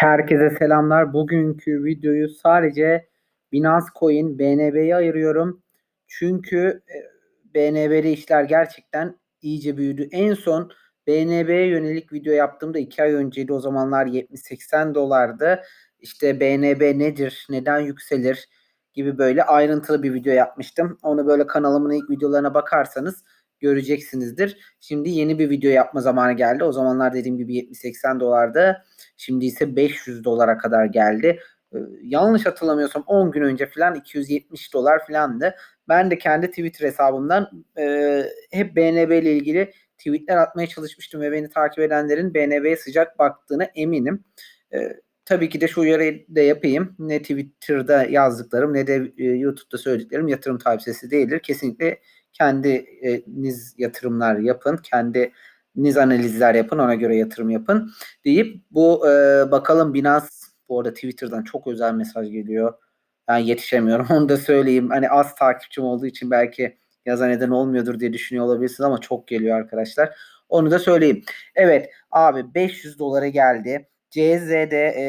Herkese selamlar. Bugünkü videoyu sadece Binance Coin BNB'ye ayırıyorum. Çünkü e, BNB'de işler gerçekten iyice büyüdü. En son BNB'ye yönelik video yaptığımda 2 ay önceydi. O zamanlar 70-80 dolardı. İşte BNB nedir, neden yükselir gibi böyle ayrıntılı bir video yapmıştım. Onu böyle kanalımın ilk videolarına bakarsanız göreceksinizdir. Şimdi yeni bir video yapma zamanı geldi. O zamanlar dediğim gibi 70-80 dolardı. Şimdi ise 500 dolara kadar geldi. Ee, yanlış hatırlamıyorsam 10 gün önce falan 270 dolar falandı. Ben de kendi Twitter hesabımdan e, hep BNB ile ilgili tweetler atmaya çalışmıştım ve beni takip edenlerin BNB'ye sıcak baktığına eminim. E, tabii ki de şu uyarıyı da yapayım. Ne Twitter'da yazdıklarım ne de e, YouTube'da söylediklerim yatırım tavsiyesi değildir. Kesinlikle kendiniz yatırımlar yapın. Kendiniz analizler yapın. Ona göre yatırım yapın. Deyip bu e, bakalım Binance bu arada Twitter'dan çok özel mesaj geliyor. Ben yetişemiyorum. Onu da söyleyeyim. Hani az takipçim olduğu için belki yaza neden olmuyordur diye düşünüyor olabilirsiniz ama çok geliyor arkadaşlar. Onu da söyleyeyim. Evet abi 500 dolara geldi. CZ'de e,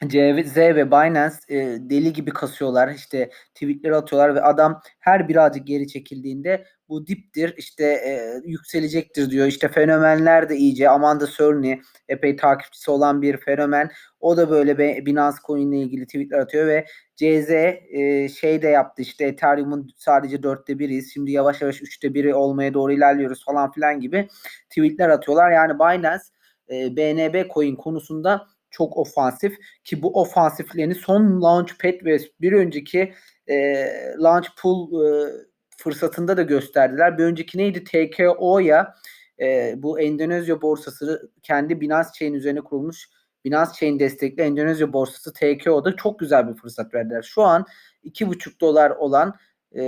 CZ ve Binance e, deli gibi kasıyorlar. İşte tweetler atıyorlar ve adam her birazcık geri çekildiğinde bu diptir işte e, yükselecektir diyor. İşte fenomenler de iyice Amanda Cerny epey takipçisi olan bir fenomen. O da böyle Binance Coin ile ilgili tweetler atıyor ve CZ e, şey de yaptı işte Ethereum'un sadece dörtte biriyiz. Şimdi yavaş yavaş üçte biri olmaya doğru ilerliyoruz falan filan gibi tweetler atıyorlar. Yani Binance e, BNB coin konusunda çok ofansif ki bu ofansiflerini son Launchpad ve bir önceki e, Launch Pool e, fırsatında da gösterdiler. Bir önceki neydi? TKO'ya e, bu Endonezya borsası kendi Binance Chain üzerine kurulmuş Binance Chain destekli Endonezya borsası TKO'da çok güzel bir fırsat verdiler. Şu an 2,5 dolar olan e,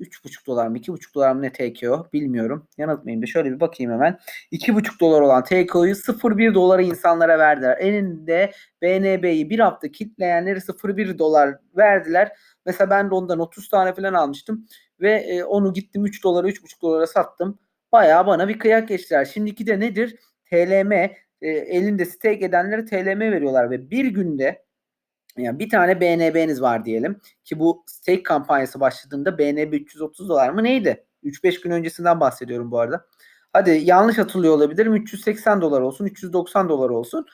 3,5 dolar mı 2,5 dolar mı ne TKO bilmiyorum. Yanıltmayayım da şöyle bir bakayım hemen. 2,5 dolar olan TKO'yu 0,1 dolara insanlara verdiler. Elinde BNB'yi bir hafta kitleyenleri 0,1 dolar verdiler. Mesela ben de ondan 30 tane falan almıştım ve e, onu gittim 3 dolara 3,5 dolara sattım. Bayağı bana bir kıyak geçtiler. Şimdiki de nedir? TLM e, elinde stake edenlere TLM veriyorlar ve bir günde yani bir tane BNB'niz var diyelim ki bu stake kampanyası başladığında BNB 330 dolar mı neydi? 3-5 gün öncesinden bahsediyorum bu arada. Hadi yanlış hatırlıyor olabilirim. 380 dolar olsun, 390 dolar olsun.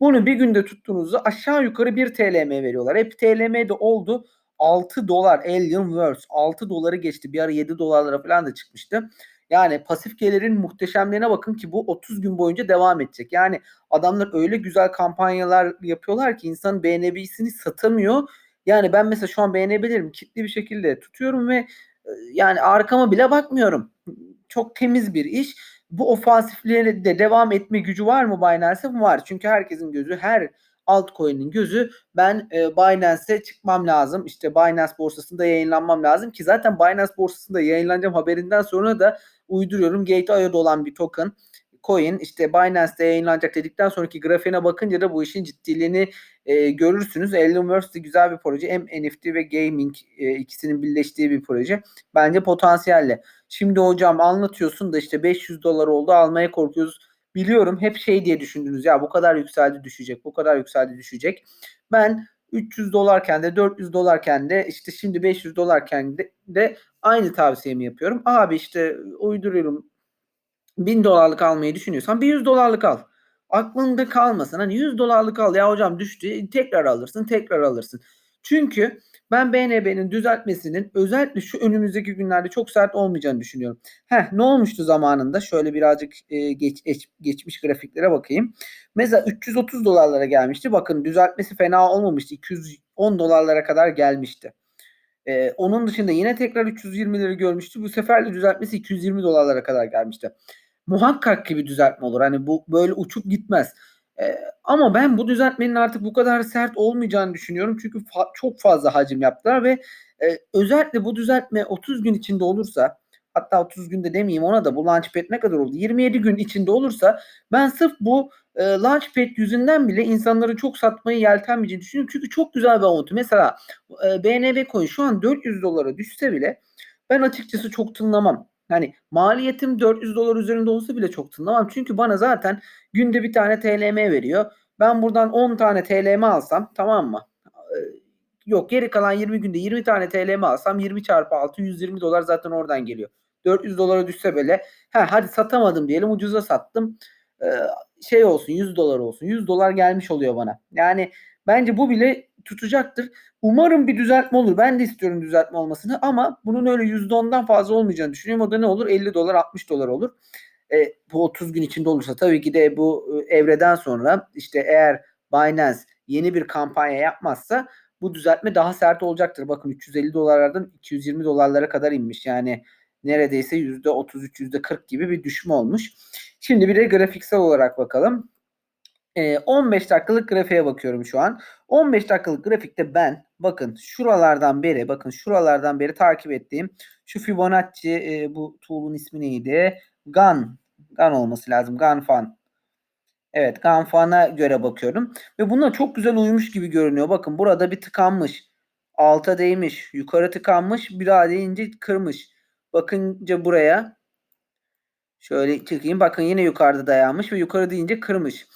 Bunu bir günde tuttuğunuzda aşağı yukarı 1 TLM veriyorlar. Hep TLM'de oldu. 6 dolar Alienverse 6 doları geçti. Bir ara 7 dolarlara falan da çıkmıştı. Yani pasif gelirin muhteşemliğine bakın ki bu 30 gün boyunca devam edecek. Yani adamlar öyle güzel kampanyalar yapıyorlar ki insan BNB'sini satamıyor. Yani ben mesela şu an BNB'lerimi kitli bir şekilde tutuyorum ve e, yani arkama bile bakmıyorum. Çok temiz bir iş. Bu ofansifliğe de devam etme gücü var mı Binance'e? Var. Çünkü herkesin gözü her altcoin'in gözü ben e, Binance'e çıkmam lazım. İşte Binance borsasında yayınlanmam lazım ki zaten Binance borsasında yayınlanacağım haberinden sonra da uyduruyorum. Gate.io'da olan bir token coin işte Binance'de yayınlanacak dedikten sonraki grafiğine bakınca da bu işin ciddiliğini e, görürsünüz. Alienverse güzel bir proje. Hem NFT ve gaming e, ikisinin birleştiği bir proje. Bence potansiyelli. Şimdi hocam anlatıyorsun da işte 500 dolar oldu almaya korkuyoruz. Biliyorum hep şey diye düşündünüz ya bu kadar yükseldi düşecek bu kadar yükseldi düşecek. Ben 300 dolarken de 400 dolarken de işte şimdi 500 dolarken de, de aynı tavsiyemi yapıyorum. Abi işte uyduruyorum 1000 dolarlık almayı düşünüyorsan bir 100 dolarlık al. Aklında kalmasın. Hani 100 dolarlık al ya hocam düştü tekrar alırsın tekrar alırsın. Çünkü ben BNB'nin düzeltmesinin özellikle şu önümüzdeki günlerde çok sert olmayacağını düşünüyorum. Heh ne olmuştu zamanında? Şöyle birazcık e, geç, geç, geçmiş grafiklere bakayım. Mesela 330 dolarlara gelmişti. Bakın düzeltmesi fena olmamıştı. 210 dolarlara kadar gelmişti. Ee, onun dışında yine tekrar 320'leri görmüştü. Bu sefer de düzeltmesi 220 dolarlara kadar gelmişti. Muhakkak ki bir düzeltme olur. Hani bu böyle uçup gitmez. Ama ben bu düzeltmenin artık bu kadar sert olmayacağını düşünüyorum. Çünkü fa- çok fazla hacim yaptılar ve e, özellikle bu düzeltme 30 gün içinde olursa hatta 30 günde demeyeyim ona da bu Launchpad ne kadar oldu? 27 gün içinde olursa ben sırf bu e, Launchpad yüzünden bile insanların çok satmayı yeltenmeyeceğini düşünüyorum. Çünkü çok güzel bir avantaj. Mesela e, BNB coin şu an 400 dolara düşse bile ben açıkçası çok tınlamam. Yani maliyetim 400 dolar üzerinde olsa bile çok tınlamam. Çünkü bana zaten günde bir tane TLM veriyor. Ben buradan 10 tane TL'mi alsam tamam mı? Ee, yok geri kalan 20 günde 20 tane TL'mi alsam 20 çarpı 6 120 dolar zaten oradan geliyor. 400 dolara düşse böyle ha, hadi satamadım diyelim ucuza sattım. Ee, şey olsun 100 dolar olsun. 100 dolar gelmiş oluyor bana. Yani bence bu bile tutacaktır. Umarım bir düzeltme olur. Ben de istiyorum düzeltme olmasını ama bunun öyle %10'dan fazla olmayacağını düşünüyorum. O da ne olur? 50 dolar 60 dolar olur. E, bu 30 gün içinde olursa tabii ki de bu e, evreden sonra işte eğer Binance yeni bir kampanya yapmazsa bu düzeltme daha sert olacaktır. Bakın 350 dolarlardan 220 dolarlara kadar inmiş. Yani neredeyse %33, %40 gibi bir düşme olmuş. Şimdi bir de grafiksel olarak bakalım. 15 dakikalık grafiğe bakıyorum şu an. 15 dakikalık grafikte ben bakın şuralardan beri bakın şuralardan beri takip ettiğim şu Fibonacci e, bu tool'un ismi neydi? Gun. Gun olması lazım. Gun Fan. Evet Gun Fan'a göre bakıyorum. Ve buna çok güzel uymuş gibi görünüyor. Bakın burada bir tıkanmış. Alta değmiş. Yukarı tıkanmış. Bir daha deyince kırmış. Bakınca buraya şöyle çekeyim. Bakın yine yukarıda dayanmış ve yukarı deyince kırmış.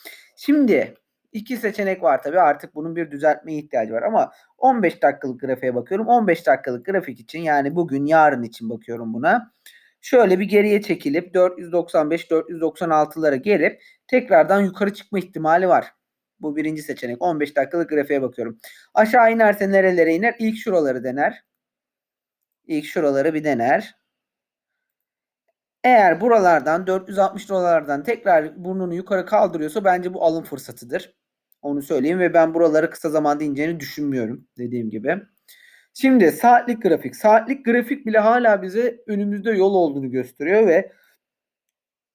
Şimdi iki seçenek var tabii artık bunun bir düzeltmeye ihtiyacı var ama 15 dakikalık grafiğe bakıyorum. 15 dakikalık grafik için yani bugün yarın için bakıyorum buna. Şöyle bir geriye çekilip 495-496'lara gelip tekrardan yukarı çıkma ihtimali var. Bu birinci seçenek. 15 dakikalık grafiğe bakıyorum. Aşağı inerse nerelere iner? İlk şuraları dener. İlk şuraları bir dener. Eğer buralardan 460 dolarlardan tekrar burnunu yukarı kaldırıyorsa bence bu alım fırsatıdır. Onu söyleyeyim ve ben buraları kısa zamanda ineceğini düşünmüyorum dediğim gibi. Şimdi saatlik grafik. Saatlik grafik bile hala bize önümüzde yol olduğunu gösteriyor ve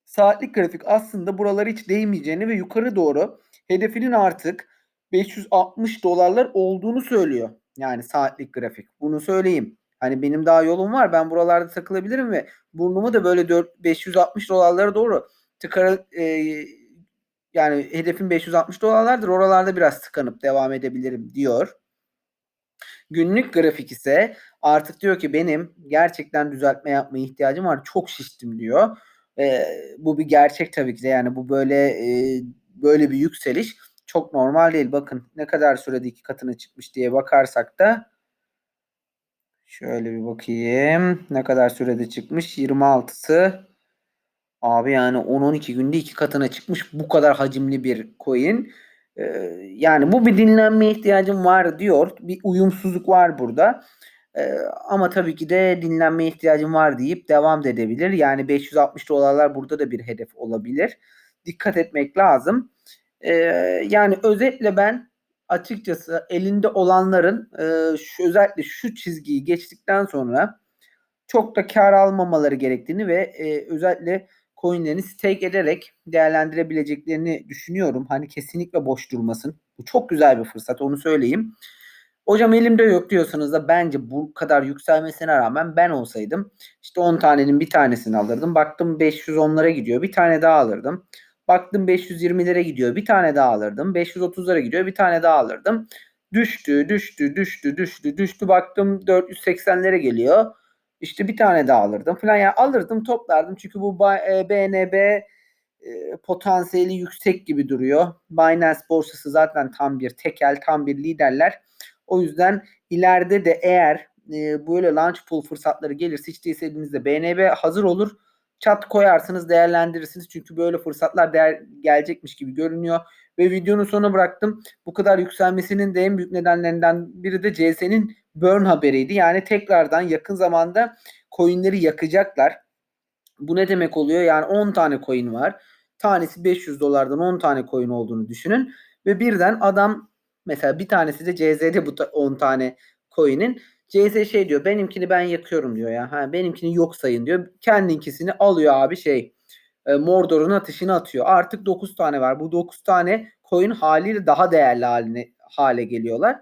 saatlik grafik aslında buraları hiç değmeyeceğini ve yukarı doğru hedefinin artık 560 dolarlar olduğunu söylüyor. Yani saatlik grafik. Bunu söyleyeyim. Hani benim daha yolum var. Ben buralarda takılabilirim ve burnumu da böyle 4 560 dolarlara doğru tıkar e, yani hedefim 560 dolarlardır. Oralarda biraz tıkanıp devam edebilirim diyor. Günlük grafik ise artık diyor ki benim gerçekten düzeltme yapmaya ihtiyacım var. Çok şiştim diyor. E, bu bir gerçek tabii ki de yani bu böyle e, böyle bir yükseliş çok normal değil. Bakın ne kadar sürede iki katına çıkmış diye bakarsak da Şöyle bir bakayım. Ne kadar sürede çıkmış? 26'sı. Abi yani 10-12 günde iki katına çıkmış bu kadar hacimli bir coin. Ee, yani bu bir dinlenme ihtiyacım var diyor. Bir uyumsuzluk var burada. Ee, ama tabii ki de dinlenme ihtiyacım var deyip devam edebilir. Yani 560 dolarlar burada da bir hedef olabilir. Dikkat etmek lazım. Ee, yani özetle ben açıkçası elinde olanların e, şu, özellikle şu çizgiyi geçtikten sonra çok da kar almamaları gerektiğini ve e, özellikle coinlerini stake ederek değerlendirebileceklerini düşünüyorum. Hani kesinlikle boş durmasın. Bu çok güzel bir fırsat onu söyleyeyim. Hocam elimde yok diyorsanız da bence bu kadar yükselmesine rağmen ben olsaydım işte 10 tanenin bir tanesini alırdım. Baktım 510'lara gidiyor. Bir tane daha alırdım. Baktım 520'lere gidiyor. Bir tane daha alırdım. 530'lara gidiyor. Bir tane daha alırdım. Düştü, düştü, düştü, düştü, düştü. Baktım 480'lere geliyor. İşte bir tane daha alırdım falan. Yani alırdım, toplardım. Çünkü bu BNB e, e, potansiyeli yüksek gibi duruyor. Binance borsası zaten tam bir tekel, tam bir liderler. O yüzden ileride de eğer e, böyle launch pool fırsatları gelirse hiç değilse elinizde BNB hazır olur çat koyarsınız değerlendirirsiniz. Çünkü böyle fırsatlar değer gelecekmiş gibi görünüyor. Ve videonun sonuna bıraktım. Bu kadar yükselmesinin de en büyük nedenlerinden biri de CS'nin burn haberiydi. Yani tekrardan yakın zamanda coinleri yakacaklar. Bu ne demek oluyor? Yani 10 tane coin var. Tanesi 500 dolardan 10 tane coin olduğunu düşünün. Ve birden adam mesela bir tanesi de CZ'de bu 10 tane coin'in CS şey diyor benimkini ben yakıyorum diyor ya. Ha, benimkini yok sayın diyor. Kendinkisini alıyor abi şey e, Mordor'un ateşini atıyor. Artık 9 tane var. Bu 9 tane coin haliyle daha değerli haline hale geliyorlar.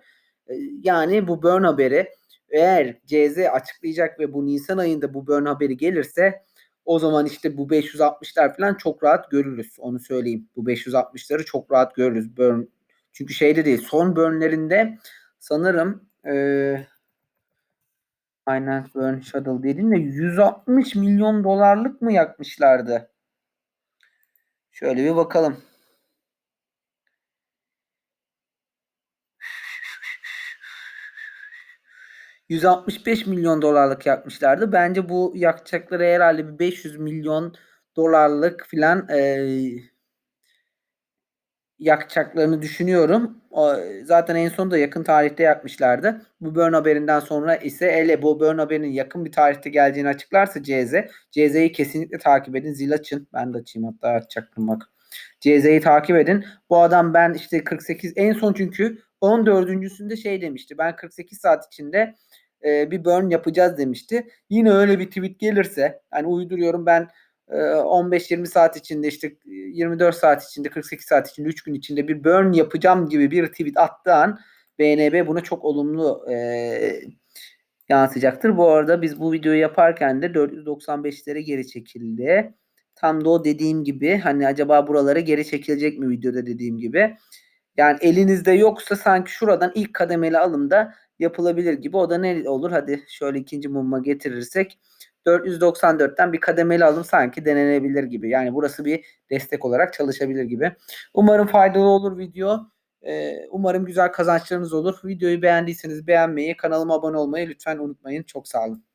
E, yani bu burn haberi eğer CZ açıklayacak ve bu Nisan ayında bu burn haberi gelirse o zaman işte bu 560'lar falan çok rahat görürüz. Onu söyleyeyim. Bu 560'ları çok rahat görürüz. Burn. Çünkü şeyde değil. Son burnlerinde sanırım eee Finance Burn Shuttle dedin de 160 milyon dolarlık mı yakmışlardı? Şöyle bir bakalım. ...165 milyon dolarlık yakmışlardı. Bence bu yakacakları herhalde bir 500 milyon dolarlık filan e, yakacaklarını düşünüyorum. Zaten en son da yakın tarihte yakmışlardı. Bu burn haberinden sonra ise ele bu burn haberinin yakın bir tarihte geleceğini açıklarsa CZ. CZ'yi kesinlikle takip edin. Zil açın. Ben de açayım hatta açacaktım bak. CZ'yi takip edin. Bu adam ben işte 48 en son çünkü 14.sünde şey demişti. Ben 48 saat içinde e, bir burn yapacağız demişti. Yine öyle bir tweet gelirse hani uyduruyorum ben 15-20 saat içinde işte 24 saat içinde 48 saat içinde 3 gün içinde bir burn yapacağım gibi bir tweet attığı an BNB buna çok olumlu e, yansıyacaktır. Bu arada biz bu videoyu yaparken de 495'lere geri çekildi. Tam da o dediğim gibi hani acaba buralara geri çekilecek mi videoda dediğim gibi. Yani elinizde yoksa sanki şuradan ilk kademeli alımda yapılabilir gibi. O da ne olur? Hadi şöyle ikinci mumma getirirsek 494'ten bir kademeli alım sanki denenebilir gibi. Yani burası bir destek olarak çalışabilir gibi. Umarım faydalı olur video. Ee, umarım güzel kazançlarınız olur. Videoyu beğendiyseniz beğenmeyi, kanalıma abone olmayı lütfen unutmayın. Çok sağ olun.